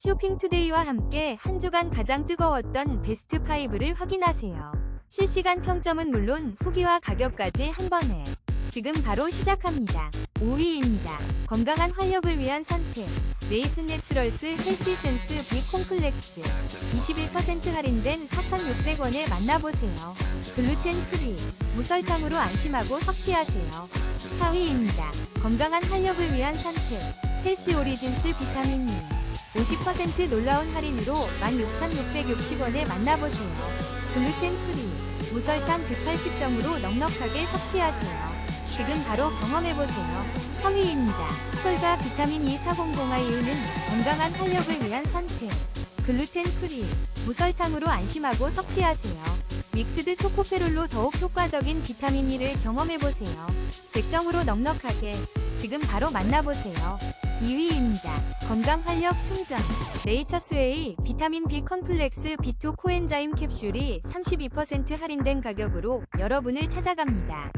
쇼핑투데이와 함께 한 주간 가장 뜨거웠던 베스트 5를 확인하세요. 실시간 평점은 물론 후기와 가격까지 한 번에 지금 바로 시작합니다. 5위입니다. 건강한 활력을 위한 선택. 메이슨 내추럴스 헬시 센스 비 콤플렉스 21% 할인된 4,600원에 만나보세요. 글루텐 프리, 무설탕으로 안심하고 섭취하세요. 4위입니다. 건강한 활력을 위한 선택. 헬시 오리진스 비타민 E 50% 놀라운 할인으로 16,660원에 만나보세요. 글루텐 프리, 무설탕 180점으로 넉넉하게 섭취하세요. 지금 바로 경험해보세요. 3위입니다. 솔가 비타민 E 400I유는 건강한 활력을 위한 선택. 글루텐 프리, 무설탕으로 안심하고 섭취하세요. 믹스드 초코페롤로 더욱 효과적인 비타민 E를 경험해보세요. 100점으로 넉넉하게 지금 바로 만나보세요. 2위입니다. 건강 활력 충전. 네이처스웨이 비타민 B 컴플렉스 B2 코엔자임 캡슐이 32% 할인된 가격으로 여러분을 찾아갑니다.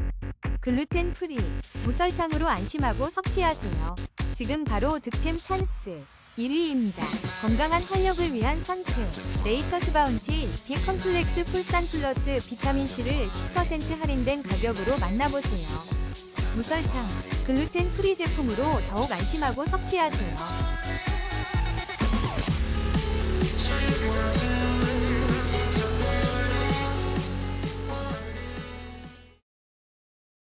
글루텐 프리, 무설탕으로 안심하고 섭취하세요. 지금 바로 득템 찬스. 1위입니다. 건강한 활력을 위한 선택. 네이처스 바운티 B 컴플렉스 풀산 플러스 비타민C를 10% 할인된 가격으로 만나보세요. 무설탕, 글루텐 프리 제품으로 더욱 안심하고 섭취하세요.